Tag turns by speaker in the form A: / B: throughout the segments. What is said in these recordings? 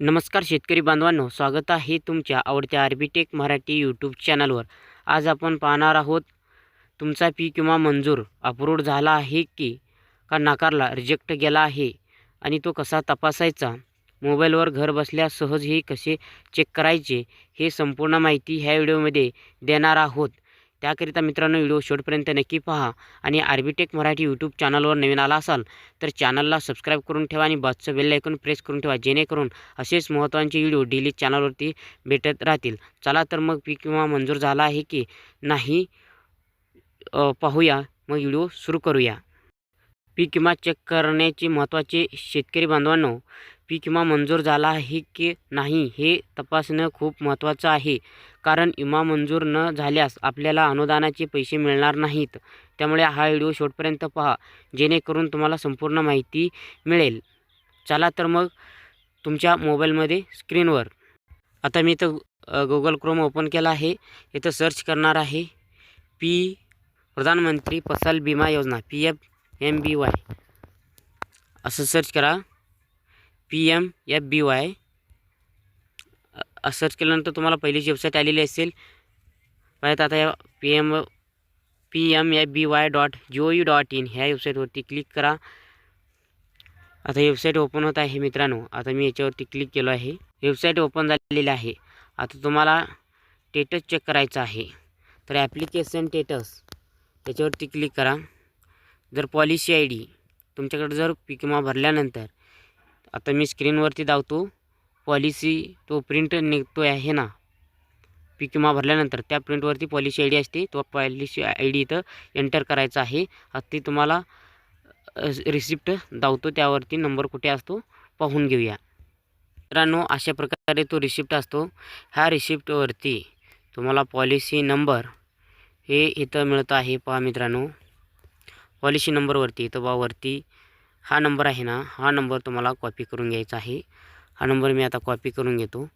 A: नमस्कार शेतकरी बांधवांनो स्वागत आहे तुमच्या आवडत्या आर्बिटेक मराठी यूट्यूब चॅनलवर आज आपण पाहणार आहोत तुमचा पी किंवा मंजूर अप्रूव्ड झाला आहे की का नाकारला रिजेक्ट गेला आहे आणि तो कसा तपासायचा? मोबाईलवर घर बसल्या सहजही कसे चेक करायचे हे संपूर्ण माहिती ह्या व्हिडिओमध्ये देणार आहोत. त्याकरिता मित्रांनो व्हिडिओ शेवटपर्यंत नक्की पहा आणि आर्बिटेक मराठी यूट्यूब चॅनलवर नवीन आला असाल तर चॅनलला सबस्क्राईब करून ठेवा आणि बाजचं बेल प्रेस करून ठेवा जेणेकरून असेच महत्त्वाचे व्हिडिओ डेली चॅनलवरती भेटत राहतील. चला तर मग पीक विमा मंजूर झाला आहे की नाही पाहूया. मग व्हिडिओ सुरू करूया. पीक विमा चेक करण्याची महत्त्वाचे शेतकरी बांधवांनो पीक विमा मंजूर झाला आहे की नाही हे तपासणं खूप महत्त्वाचं आहे. कारण विमा मंजूर न झाल्यास आपल्याला अनुदानाचे पैसे मिळणार नाहीत. त्यामुळे हा व्हिडिओ शेवटपर्यंत पहा. जेणेकरून तुम्हाला संपूर्ण माहिती मिळेल. चला तर मग तुमच्या मोबाईलमध्ये स्क्रीनवर. आता मी इथं गुगल क्रोम ओपन केला आहे. इथं सर्च करणार आहे. P Pradhanmantri Fasal Bima Yojana P F M B Y. असं सर्च करा. P M F B Y search केल्यानंतर तुम्हाला पहिलीची वेबसाईट आलेली असेल. परत आता या P M P M F B Y dot G O U dot in ह्या वेबसाईटवरती क्लिक करा. आता वेबसाईट ओपन होत आहे मित्रांनो. आता मी याच्यावरती क्लिक केलो आहे. वेबसाईट ओपन झालेली आहे. आता तुम्हाला टेटस चेक करायचं आहे. तर ॲप्लिकेशन टेटस त्याच्यावरती क्लिक करा. जर पॉलिसी आय डी तुमच्याकडे जर पीक विमा भरल्यानंतर आता मी स्क्रीनवरती दावतो पॉलिसी तो प्रिंट निघतो आहे ना? पीक विमा भरल्यानंतर त्या प्रिंटवरती पॉलिसी आय डी असते. तो पॉलिसी आय डी इथं एंटर करायचा आहे. ती तुम्हाला रिसिप्ट दावतो त्यावरती नंबर कुठे असतो पाहून घेऊया. मित्रांनो अशा प्रकारे तो रिसिप्ट असतो. ह्या रिसिप्टवरती तुम्हाला पॉलिसी नंबर हे इथं मिळतं आहे पहा मित्रांनो. पॉलिसी नंबरवरती इथं बावरती हा नंबर आहे ना हा नंबर तुम्हाला कॉपी करून घ्यायचा आहे. हा नंबर मी आता कॉपी करून घेतो.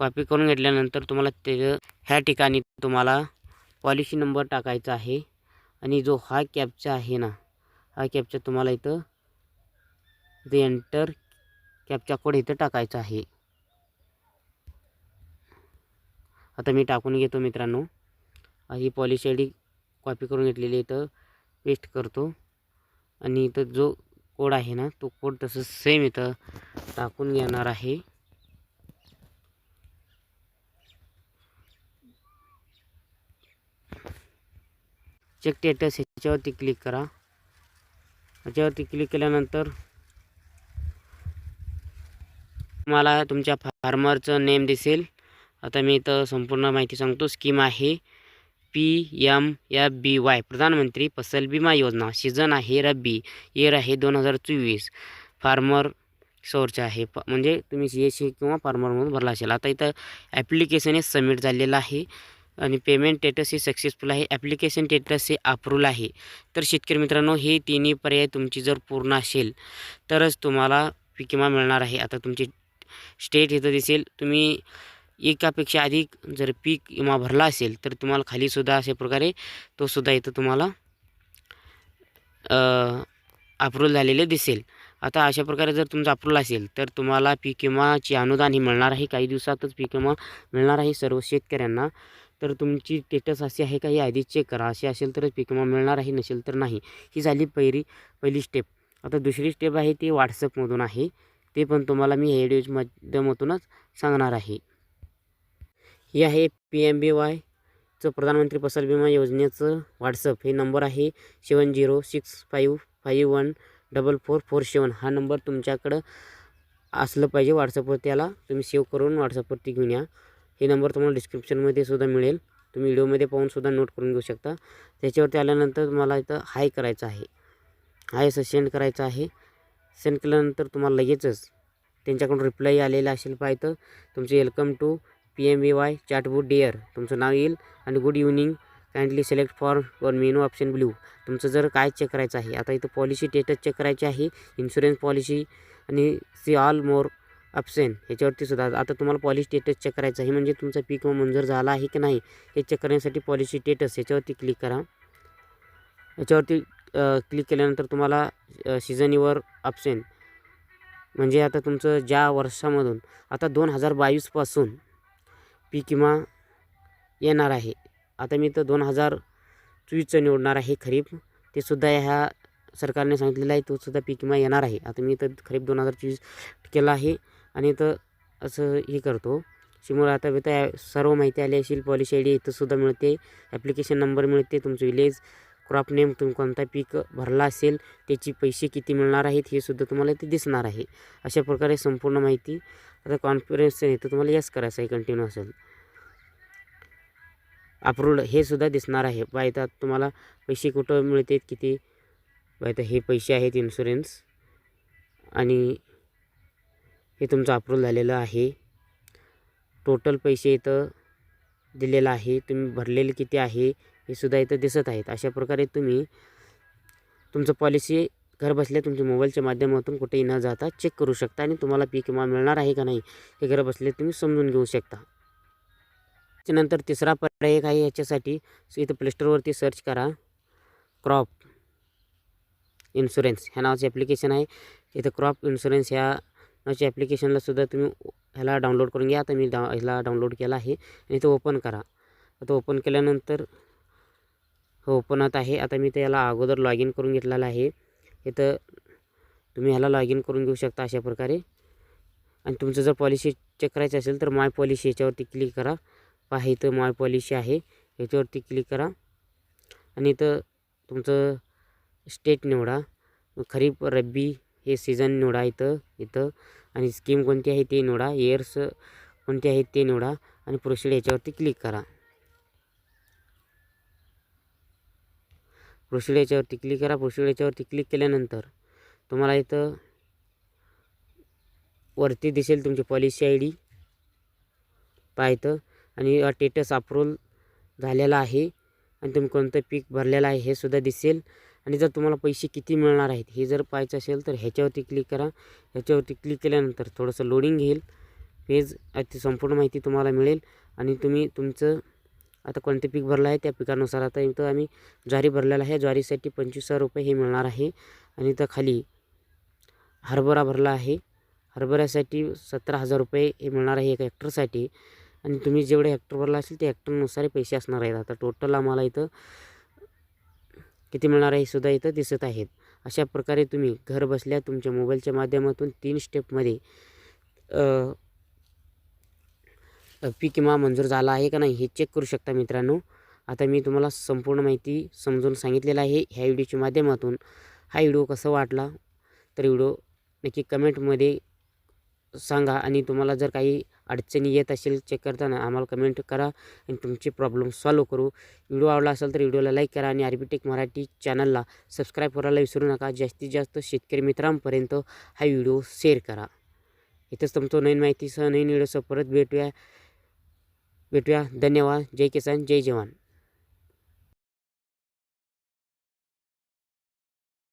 A: कॉपी करून घेतल्यानंतर तुम्हाला ते ह्या ठिकाणी तुम्हाला पॉलिसी नंबर टाकायचा आहे. आणि जो हा कॅपचा आहे ना हा कॅपचा तुम्हाला इथं जे एंटर कॅपचा कोड इथं टाकायचा आहे. आता मी टाकून घेतो मित्रांनो. ही पॉलिसी आय डी कॉपी करून घेतलेली इथं पेस्ट करतो. आणि इथं जो कोड आहे ना तो कोड तसं सेम इथं टाकून घेणार आहे. चेक स्टेटस ह्याच्यावरती क्लिक करा. ह्याच्यावरती क्लिक केल्यानंतर तुम्हाला तुमच्या फार्मरचं नेम दिसेल. आता मी इथं संपूर्ण माहिती सांगतो. स्कीम आहे. P M F B Y Pradhanmantri Fasal Bima योजना सीझन आहे रब्बी इयर आहे दोन हजार चोवीस. फार्मर सोर्च आहे प म्हणजे तुम्ही सी एस सी किंवा फार्मरमधून भरला असेल. आता इथं ॲप्लिकेशन हे सबमिट झालेलं आहे आणि पेमेंट स्टेटस हे सक्सेसफुल आहे. ॲप्लिकेशन स्टेटस हे अप्रूव्हल आहे. तर शेतकरी मित्रांनो हे तिन्ही पर्याय तुमची जर पूर्ण असेल तरच तुम्हाला पीक विमा मिळणार आहे. आता तुमची स्टेट इथं दिसेल. तुम्ही एकापेक्षा अधिक जर पीक विमा भरला असेल तर तुम्हाला खालीसुद्धा अशा प्रकारे तोसुद्धा इथं तुम्हाला अप्रूव्हल झालेले दिसेल. आता अशा प्रकारे जर तुमचं अप्रूव्हल असेल तर तुम्हाला पीक विमाची अनुदान ही मिळणार आहे. काही दिवसातच पीक विमा मिळणार आहे सर्व शेतकऱ्यांना. तर तुमची स्टेटस अशी आहे का हे आधी चेक करा. असे असेल तरच पीक विमा मिळणार आहे नसेल तर नाही. ही झाली पहिली पहिली स्टेप आता दुसरी स्टेप आहे ती व्हॉट्सअपमधून आहे. ते पण तुम्हाला मी हे व्हिडिओच्या माध्यमातूनच सांगणार आहे. हे आहे पी एम बी वायचं प्रधानमंत्री फसल विमा योजनेचं व्हॉट्सअप हे नंबर आहे seven zero six five five one double four four seven हा नंबर तुमच्याकडं असलं पाहिजे व्हॉट्सअपवर त्याला तुम्ही सेव्ह करून व्हॉट्सअपवरती घेऊन या. हे नंबर तुम्हाला डिस्क्रिप्शनमध्ये सुद्धा मिळेल. तुम्ही व्हिडिओमध्ये पाहूनसुद्धा नोट करून घेऊ शकता. त्याच्यावरती आल्यानंतर तुम्हाला इथं हाय करायचं आहे. हाय असं सेंड करायचं आहे. सेंड केल्यानंतर तुम्हाला लगेचच त्यांच्याकडून रिप्लाय आलेला असेल पाहिजे तुमचे welcome to P M V Y chatbot dear. तुमचं नाव येईल आणि good evening. Kindly select for one menu option blue तुमचं जर काय चेक करायचं आहे आता इथं पॉलिसी स्टेटस चेक करायची आहे इन्शुरन्स पॉलिसी आणि सी ऑल मोर ऑप्शन ह्याच्यावरती सुद्धा. आता तुम्हाला पॉलिसी स्टेटस चेक करायचं आहे म्हणजे तुमचा पीक मंजूर झाला आहे की नाही हे चेक करण्यासाठी पॉलिसी स्टेटस ह्याच्यावरती क्लिक करा. याच्यावरती क्लिक केल्यानंतर तुम्हाला सीझन युअर ऑप्शन म्हणजे आता तुमचं ज्या वर्षामधून आता दोन हजार बावीसपासून पीक विमा येणार आहे. आता मी तर दोन हजार चोवीसचं निवडणार आहे खरीप. ते सुद्धा ह्या सरकारने सांगितलेलं आहे तोसुद्धा पीक विमा येणार आहे. आता मी तर खरीप दोन हजार चोवीस केला आहे आणि तर असं हे करतो. शिमोर आता इथं सर्व माहिती आली असेल पॉलिसी आय डी इथंसुद्धा मिळते. ॲप्लिकेशन नंबर मिळते तुमचं विलेज क्रॉप नेम तुम्ही कोणता पीक भरला असेल त्याची पैसे किती मिळणार आहेत हे सुद्धा तुम्हाला इथे दिसणार आहे. अशा प्रकारे संपूर्ण माहिती आता कॉन्फिडन्स नाही तर तुम्हाला यस करायचं आहे कंटिन्यू असेल. अप्रूव्ड हे सुद्धा दिसणार आहे. बा तुम्हाला पैसे कुठं मिळतात किती? बा हे पैसे आहेत इन्शुरन्स आणि हे तुमचं अप्रूव्ह झालेलं आहे. टोटल पैसे इथं दिलेलं आहे. तुम्ही भरलेले किती आहे हे सुद्धा इथं दिसत आहेत. अशा प्रकारे तुम्ही तुमचं पॉलिसी घरबसल्या तुमच्या मोबाईलच्या माध्यमातून कुठेही न जाता चेक करू शकता आणि तुम्हाला पीक विमा मिळणार आहे का नाही हे घरबसल्या तुम्ही समजून घेऊ शकता. त्याच्यानंतर तिसरा पर्याय एक आहे याच्यासाठी इथं प्लेस्टोरवरती सर्च करा. क्रॉप इन्शुरन्स ह्या नावाचं ॲप्लिकेशन आहे. इथं क्रॉप इन्शुरन्स ह्या नावाच्या ॲप्लिकेशनला सुद्धा तुम्ही ह्याला डाउनलोड करून घ्या. आता मी डा ह्याला डाउनलोड केला आहे आणि इथं ओपन करा. आता ओपन केल्यानंतर हो ओपनत आहे. आता मी त्याला अगोदर लॉग इन करून घेतलेलं आहे. इथं तुम्ही ह्याला लॉग इन करून घेऊ शकता अशा प्रकारे. आणि तुमचं जर पॉलिसी चेक करायची असेल तर माय पॉलिसी याच्यावरती क्लिक करा. पहा इथं माय पॉलिसी आहे. याच्यावरती क्लिक करा. आणि इथं तुमचं स्टेट निवडा. खरीप रब्बी हे सीझन निवडा इथं इथं. आणि स्कीम कोणती आहे ते निवडा. इयर्स कोणते आहेत ते निवडा. आणि प्रोसिड याच्यावरती क्लिक करा. प्रोसीड याच्यावरती क्लिक करा. प्रोसीड याच्यावरती क्लिक केल्यानंतर तुम्हाला इथं वरती दिसेल तुमची पॉलिसी आय डी पाहतं आणि टेटस अप्रूव्हल झालेला आहे. आणि तुम्ही कोणतं पीक भरलेलं आहे हे सुद्धा दिसेल. आणि जर तुम्हाला पैसे किती मिळणार आहेत हे जर पाहायचं असेल तर ह्याच्यावरती क्लिक करा. ह्याच्यावरती क्लिक केल्यानंतर थोडंसं लोडिंग घेईल. पेज ती संपूर्ण माहिती तुम्हाला मिळेल. आणि तुम्ही तुमचं आता कोणते पीक भरलं आहे त्या पिकानुसार आता इथं आम्ही ज्वारी भरलेला आहे. ज्वारीसाठी पंचवीस हजार रुपये हे मिळणार आहे. आणि इथं खाली हरभरा भरला आहे. हरभऱ्यासाठी सतरा हजार रुपये हे मिळणार आहे एका हेक्टरसाठी आणि तुम्ही जेवढे हेक्टर भरला असेल ते हेक्टरनुसार पैसे असणार आहेत. आता टोटल आम्हाला इथं किती मिळणार आहे सुद्धा इथं दिसत आहेत. अशा प्रकारे तुम्ही घर बसल्या तुमच्या मोबाईलच्या माध्यमातून तीन स्टेपमध्ये पीक विमा मंजूर झाला आहे का नाही हे चेक करू शकता मित्रांनो. आता मी तुम्हाला संपूर्ण माहिती समजून सांगितलेलं आहे ह्या व्हिडिओच्या माध्यमातून. हा व्हिडिओ कसा वाटला? तर व्हिडिओ नक्की कमेंटमध्ये सांगा आणि तुम्हाला जर काही अडचणी येत असेल चेक करताना आम्हाला कमेंट करा आणि तुमचे प्रॉब्लेम सॉल्व करू. व्हिडिओ आवडला असेल तर व्हिडिओला लाईक करा आणि आरबीटेक मराठी चॅनलला सबस्क्राईब करायला विसरू नका. जास्तीत जास्त शेतकरी मित्रांपर्यंत हा व्हिडिओ शेअर करा. इथंच तुमचं नवीन माहितीसह नवीन व्हिडिओसह परत भेटूया. भेटूया. धन्यवाद. जय किसान. जय जवान.